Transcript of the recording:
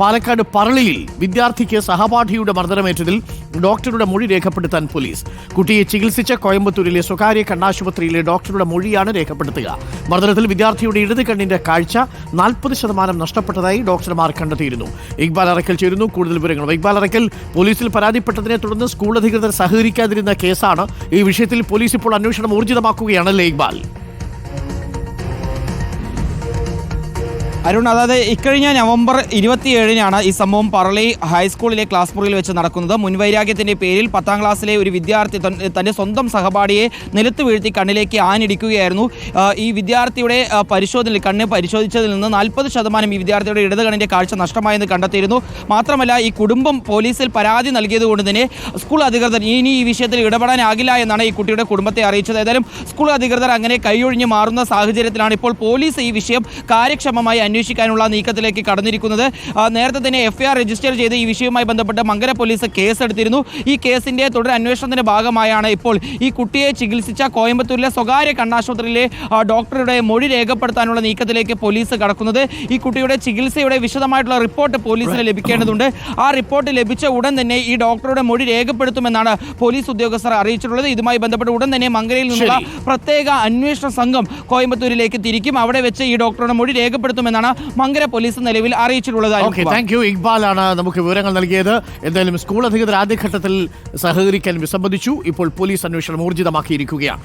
പാലക്കാട് പറളിയിൽ വിദ്യാർത്ഥിക്ക് സഹപാഠിയുടെ മർദ്ദനമേറ്റതിൽ ഡോക്ടറുടെ മൊഴി രേഖപ്പെടുത്താൻ പോലീസ്. കുട്ടിയെ ചികിത്സിച്ച കോയമ്പത്തൂരിലെ സ്വകാര്യ കണ്ണാശുപത്രിയിലെ ഡോക്ടറുടെ മൊഴിയാണ് രേഖപ്പെടുത്തുക. മർദ്ദനത്തിൽ വിദ്യാർത്ഥിയുടെ ഇടത് കണ്ണിന്റെ കാഴ്ച നാൽപ്പത് ശതമാനം നഷ്ടപ്പെട്ടതായി ഡോക്ടർമാർ കണ്ടെത്തിയിരുന്നു. ഇക്ബാൽ അറക്കൽ ചേരുന്നു. കൂടുതൽ വിവരങ്ങൾ ഇക്ബാൽ അറക്കൽ പോലീസിൽ പരാതിപ്പെട്ടതിനെ തുടർന്ന് സ്കൂൾ അധികൃതർ സഹകരിക്കാതിരുന്ന കേസാണ് ഈ വിഷയത്തിൽ പോലീസ് ഇപ്പോൾ അന്വേഷണം ഊർജിതമാക്കുകയാണല്ലേ ഇക്ബാൽ? അരുൺ അതായത് ഇക്കഴിഞ്ഞ നവംബർ ഇരുപത്തിയേഴിനാണ് ഈ സംഭവം പറളി ഹൈസ്കൂളിലെ ക്ലാസ് മുറിയിൽ വെച്ച് നടക്കുന്നത്. മുൻവൈരാഗ്യത്തിന്റെ പേരിൽ പത്താം ക്ലാസ്സിലെ ഒരു വിദ്യാർത്ഥി തന്റെ സ്വന്തം സഹപാഠിയെ നിലത്ത് വീഴ്ത്തി കണ്ണിലേക്ക് ആഞ്ഞിടിക്കുകയായിരുന്നു. ഈ വിദ്യാർത്ഥിയുടെ പരിശോധന പരിശോധനയിൽ കണ്ണ് പരിശോധിച്ചതിൽ നിന്ന് നാൽപ്പത് ശതമാനം ഈ വിദ്യാർത്ഥിയുടെ ഇടത് കണ്ണിന്റെ കാഴ്ച നഷ്ടമായെന്ന് കണ്ടെത്തിയിരുന്നു. മാത്രമല്ല ഈ കുടുംബം പോലീസിൽ പരാതി നൽകിയത് കൊണ്ട് തന്നെ സ്കൂൾ അധികൃതർ ഇനി ഈ വിഷയത്തിൽ ഇടപെടാനാകില്ല എന്നാണ് ഈ കുട്ടിയുടെ കുടുംബത്തെ അറിയിച്ചത്. ഏതായാലും സ്കൂൾ അധികൃതർ അങ്ങനെ കൈയൊഴിഞ്ഞ് മാറുന്ന സാഹചര്യത്തിലാണ് ഇപ്പോൾ പോലീസ് ഈ വിഷയം കാര്യക്ഷമമായി അന്വേഷിക്കാനുള്ള നീക്കത്തിലേക്ക് കടന്നിരിക്കുന്നത്. നേരത്തെ തന്നെ എഫ്ഐആർ രജിസ്റ്റർ ചെയ്ത് ഈ വിഷയവുമായി ബന്ധപ്പെട്ട് മങ്കര പോലീസ് കേസെടുത്തിരുന്നു. ഈ കേസിന്റെ തുടർ അന്വേഷണത്തിന്റെ ഭാഗമായാണ് ഇപ്പോൾ ഈ കുട്ടിയെ ചികിത്സിച്ച കോയമ്പത്തൂരിലെ സ്വകാര്യ കണ്ണാശുപത്രിയിലെ ഡോക്ടറുടെ മൊഴി രേഖപ്പെടുത്താനുള്ള നീക്കത്തിലേക്ക് പോലീസ് കടക്കുന്നത്. ഈ കുട്ടിയുടെ ചികിത്സയുടെ വിശദമായിട്ടുള്ള റിപ്പോർട്ട് പോലീസിന് ലഭിക്കേണ്ടതുണ്ട്. ആ റിപ്പോർട്ട് ലഭിച്ച ഉടൻ തന്നെ ഈ ഡോക്ടറുടെ മൊഴി രേഖപ്പെടുത്തുമെന്നാണ് പോലീസ് ഉദ്യോഗസ്ഥർ അറിയിച്ചിട്ടുള്ളത്. ഇതുമായി ബന്ധപ്പെട്ട് ഉടൻ തന്നെ മങ്കരയിൽ നിന്നുള്ള പ്രത്യേക അന്വേഷണ സംഘം കോയമ്പത്തൂരിലേക്ക് തിരിക്കും. അവിടെ വെച്ച് ഈ ഡോക്ടറുടെ മൊഴി രേഖപ്പെടുത്തുമെന്നാണ് മങ്കര പോലീസ് നിലവിൽ അറിയിച്ചിട്ടുള്ളത്. താങ്ക് യു ഇക്ബാലാണ് നമുക്ക് വിവരങ്ങൾ നൽകിയത്. എന്തായാലും സ്കൂൾ അധികൃതർ ആദ്യഘട്ടത്തിൽ സഹകരിക്കാൻ വിസമ്മതിച്ചു. ഇപ്പോൾ പോലീസ് അന്വേഷണം ഊർജിതമാക്കിയിരിക്കുകയാണ്.